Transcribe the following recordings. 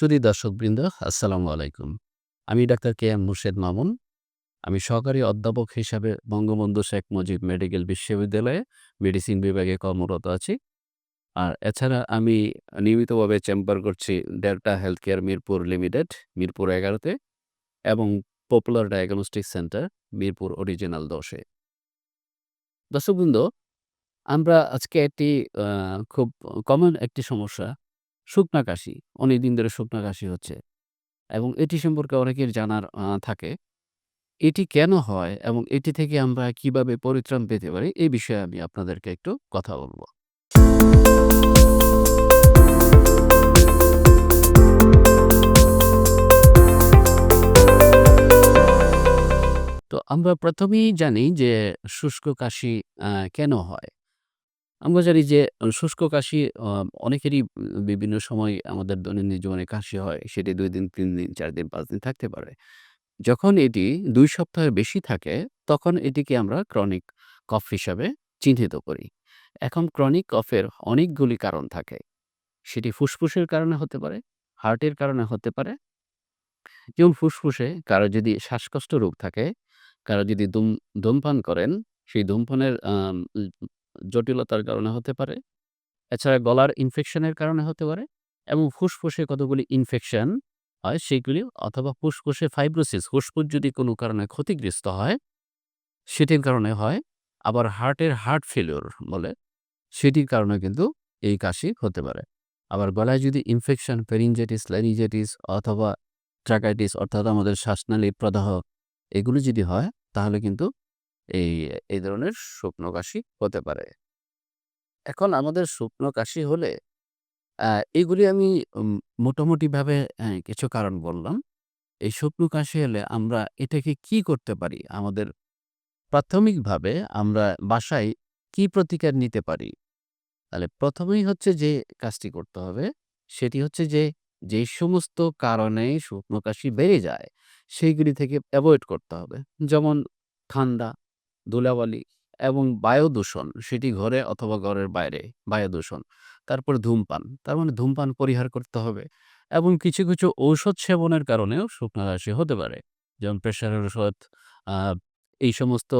সুধী দর্শকবৃন্দ, আসসালামু আলাইকুম। আমি doctor K M Murshed Mamun. আমি সহকারী অধ্যাপক হিসাবে বঙ্গবন্ধু শেখ মুজিব মেডিকেল বিশ্ববিদ্যালয়ে মেডিসিন বিভাগে কর্মরত আছি। আর এছাড়া আমি নিয়মিতভাবে চেম্বার করছি Delta Health Care Mirpur limited, Mirpur এগারোতে, এবং Popular Diagnostic Centre, Mirpur original দশে। দর্শকবৃন্দ, আমরা আজকে একটি খুব কমন একটি সমস্যা শুকনা কাশি অনেক দিন ধরে শুকনা কাশি হচ্ছে। এবং এটি সম্পর্কে অনেকের জানার থাকে। এটি কেন হয় এবং এটি থেকে আমরা কীভাবে পরিত্রাণ পেতে পারি, এই বিষয়ে আমি আপনাদেরকে একটু কথা বলব। তো আমরা প্রথমেই জানি যে শুষ্ক কাশি কেন হয়। আমরা জানি যে শুষ্ক কাশি অনেকেরই বিভিন্ন সময় আমাদের দৈনন্দিন জীবনে কাশি হয়। সেটি দুই দিন, তিন দিন, চার দিন, পাঁচ দিন থাকতে পারে। যখন এটি দুই সপ্তাহের বেশি থাকে, তখন এটিকে আমরা ক্রনিক কফ হিসাবে চিহ্নিত করি। এখন ক্রনিক কফের অনেকগুলি কারণ থাকে। সেটি ফুসফুসের কারণে হতে পারে, হার্টের কারণে হতে পারে। যেমন ফুসফুসে কারও যদি শ্বাসকষ্ট রোগ থাকে, কারও যদি ধূম ধূমপান করেন, সেই ধূমপানের জটিলতার কারণে হতে পারে। এছাড়া গলার ইনফেকশনের কারণে হতে পারে এবং ফুসফুসে কতগুলি ইনফেকশন হয় সেগুলি অথবা ফুসফুসে ফাইব্রোসিস ফুসফুস যদি কোনো কারণে ক্ষতিগ্রস্ত হয়, সেটির কারণে হয়। আবার হার্টের হার্ট ফেলিওর বলে, সেটির কারণে কিন্তু এই কাশি হতে পারে। আবার গলায় যদি ইনফেকশন পেরিনজাইটিস ল্যারিজাইটিস অথবা ট্রাকাইটিস অর্থাৎ আমাদের শ্বাসনালীর প্রদাহ এগুলো যদি হয়, তাহলে কিন্তু এই এই ধরনের শুকনো কাশি হতে পারে। এখন আমাদের শুকনো কাশি হলে এগুলি আমি মোটামুটিভাবে কিছু কারণ বললাম। এই শুকনো কাশি হলে আমরা এটাকে কি করতে পারি? আমাদের প্রাথমিকভাবে আমরা বাসায় কি প্রতিকার নিতে পারি? তাহলে প্রথমেই হচ্ছে যে কাজটি করতে হবে, সেটি হচ্ছে যে যে সমস্ত কারণে শুকনো কাশি বেড়ে যায়, সেইগুলি থেকে অ্যাভয়েড করতে হবে। যেমন ঠান্ডা ধুলাবালি এবং বায়ু দূষণ সেটি ঘরে অথবা ঘরের বাইরে বায়ু দূষণ তারপর ধূমপান, তার মানে ধূমপান পরিহার করতে হবে এবং কিছু কিছু ঔষধ সেবনের কারণেও শুকনো কাশি হতে পারে। যেমন প্রেশারের ওষুধ এই সমস্ত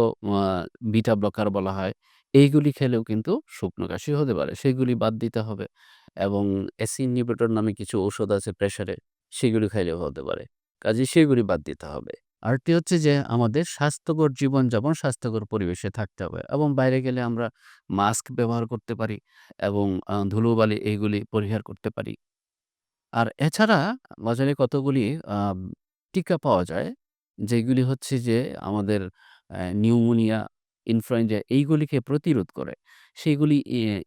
বিটা ব্লকার বলা হয়, এইগুলি খেলেও কিন্তু শুকনো কাশি হতে পারে, সেগুলি বাদ দিতে হবে এবং অ্যাসি ইনহিবিটর নামে কিছু ঔষধ আছে প্রেশারে সেগুলি খাইলেও হতে পারে। কাজে সেগুলি বাদ দিতে হবে। আরেকটি হচ্ছে যে, আমাদের স্বাস্থ্যকর জীবনযাপন স্বাস্থ্যকর পরিবেশে থাকতে হবে এবং বাইরে গেলে আমরা মাস্ক ব্যবহার করতে পারি এবং ধুলোবালি এইগুলি পরিহার করতে পারি। আর এছাড়া বাজারে কতগুলি টিকা পাওয়া যায়? যেগুলি হচ্ছে যে, আমাদের নিউমোনিয়া, ইনফ্লুয়েঞ্জা এইগুলিকে প্রতিরোধ করে। সেইগুলি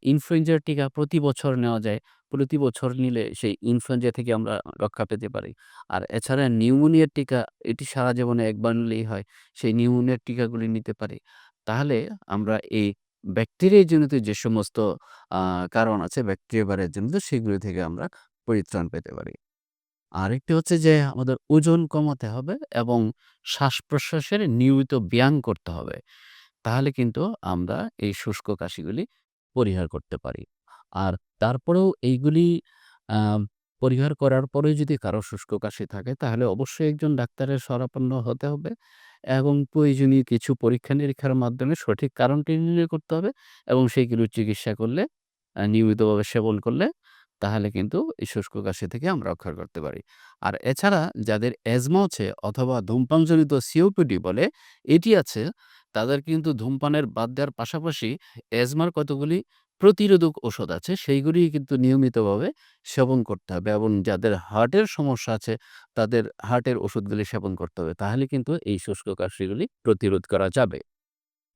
ইনফ্লুয়েঞ্জার টিকা প্রতি বছর নেওয়া যায়। প্রতি বছর নিলে সেই ইনফ্লুয়েঞ্জা থেকে আমরা রক্ষা পেতে পারি আর এছাড়া নিউমোনিয়ার টিকা, এটি সারা জীবনে একবার নিলেই হয়, সেই নিউমোনিয়ার টিকাগুলি নিতে পারি তাহলে আমরা এই ব্যাকটেরিয়া জনিত যে সমস্ত কারণ আছে ব্যাকটেরিয়া বারের জনিত, সেগুলি থেকে আমরা পরিত্রাণ পেতে পারি আরেকটি হচ্ছে যে আমাদের ওজন কমাতে হবে এবং শ্বাস-প্রশ্বাসের নিয়মিত ব্যায়াম করতে হবে। তাহলে কিন্তু আমরা এই শুষ্ক কাশিগুলি পরিহার করতে পারি। আর তারপরেও এইগুলি পরিহার করার পরেও যদি কারও শুষ্ক কাশি থাকে তাহলে অবশ্যই একজন ডাক্তারের শরণাপন্ন হতে হবে এবং প্রয়োজনীয় কিছু পরীক্ষা-নিরীক্ষার মাধ্যমে সঠিক কারণটি নির্ণয় করতে হবে এবং সেইগুলোর চিকিৎসা করলে নিয়মিতভাবে সেবন করলে তাহলে কিন্তু এই শুষ্ক কাশি থেকে আমরা রক্ষা করতে পারি। আর এছাড়া যাদের অ্যাজমা আছে অথবা ধূমপানজনিত সিওপিডি বলে এটি আছে, তাদের কিন্তু ধূমপানের বাদ দেওয়ার পাশাপাশি অ্যাজমার কতগুলি প্রতিরোধক ওষুধ আছে সেইগুলি কিন্তু নিয়মিতভাবে সেবন করতে হবে এবং যাদের হার্টের সমস্যা আছে, তাদের হার্টের ওষুধগুলি সেবন করতে হবে। তাহলে কিন্তু এই শুষ্ক কাশিগুলি প্রতিরোধ করা যাবে।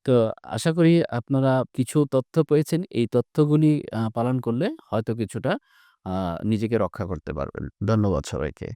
তো আশা করি আপনারা কিছু তথ্য পেয়েছেন। এই তথ্যগুলি পালন করলে হয়তো কিছুটা নিজেকে রক্ষা করতে পারবেন। ধন্যবাদ সবাইকে।